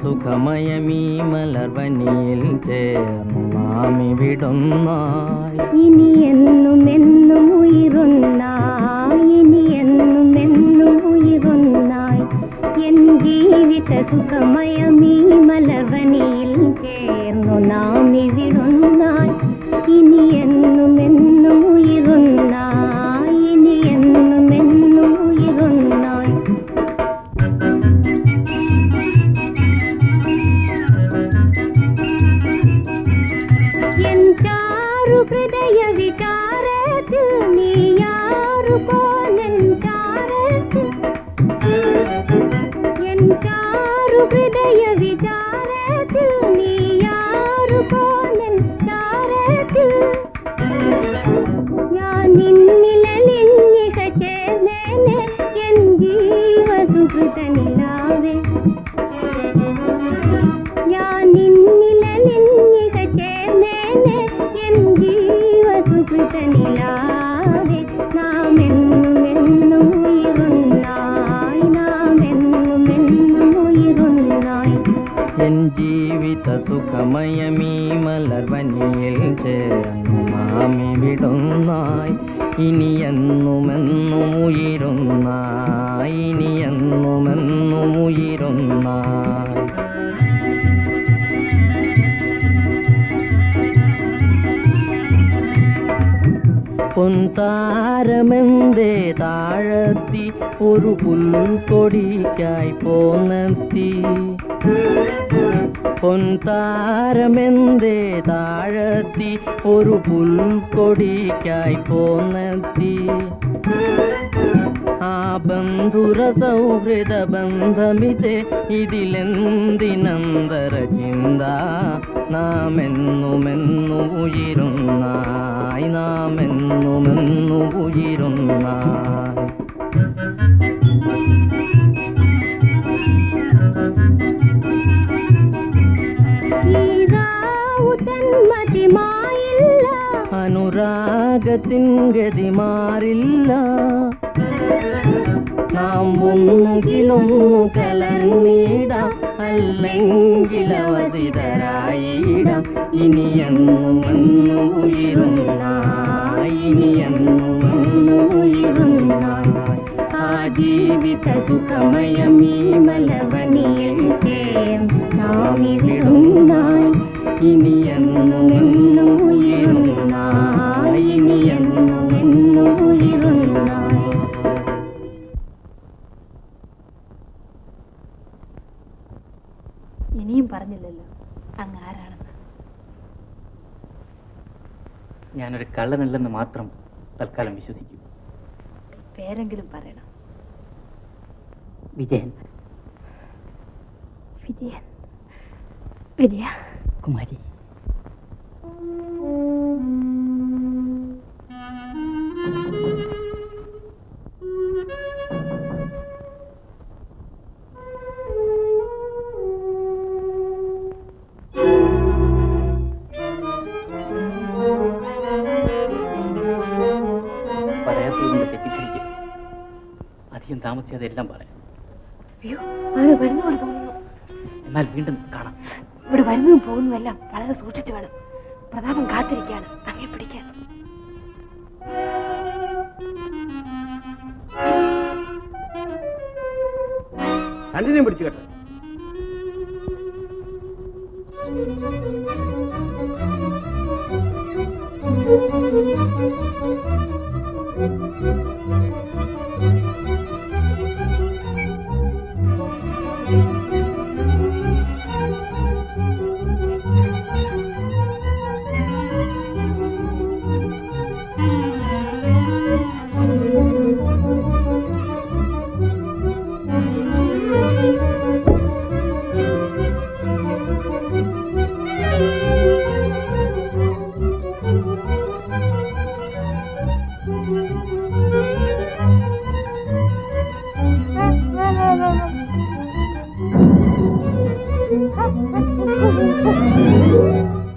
സുഖമയമീ മലർവനിയിൽ ചേർന്നു നാം ഇവിടുന്നായി ഇനി എന്നും എന്നും ഉയരുന്നായി ഇനി എന്നും എന്നും ഉയരുന്നായി എൻ ജീവിത സുഖമയമീ മലർവനിയിൽ ചേർന്നു നാം ഇവിടുന്നായി ഇനി എന്നും എന്നും హృదయ వికార സുഖമയമീ മലർവനിയിൽ ചേർന്നു മാമി വിടുന്നായി. ഇനി എന്നുമെന്നും പൊൻതാരമെന്തേ താഴത്തി ഒരു പുൽക്കൊടിക്കായി പോന്നെത്തി. പൊൻതാരമെന്തേ താഴത്തി ഒരു പുൽക്കൊടിക്കായി പോന്നെത്തി. ബന്ധുര സൗഹൃദ ബന്ധമിതെ ഇതിലെന്തിനന്തര ചിന്ത? നാമെന്നുമെന്നു ഉയരുന്നായി നാമെന്നുമെന്നു ഉയരുന്നായി അനുരാഗത്തിൻ ഗതി മാറില്ല നാം ഒന്നുകിലൊന്നു കലർന്നിടാം അല്ലെങ്കിൽ അവതിതരായിടാം ഇനി എന്നുമെന്നു ഉയരുന്നായി ഇനി എന്നുമെന്നു ഉയരുന്നായി ആ ജീവിത സുഖമയമീ മലവനിയിൽ ചേർ നാം ഞാനൊരു കള്ളനല്ലെന്ന് മാത്രം തൽക്കാലം വിശ്വസിക്കൂ. പേരെങ്കിലും പറയണം. വിജയൻ. വിജയൻ. വിജയ. കുമാരി. താമസിയാതെ എല്ലാം പറയാം. അയ്യോ ആരോ വരുന്നു പോലെ തോന്നുന്നു. എന്നാൽ വീണ്ടും കാണാം. ഇവിടെ വരുന്നതും പോകുന്നതും എല്ലാം വളരെ സൂക്ഷിച്ചു വേണം. പ്രതാപം കാത്തിരിക്കുകയാണ്. അങ്ങനെ പിടിക്കാൻ. രണ്ടിനെയും പിടിച്ചു കേട്ടോ.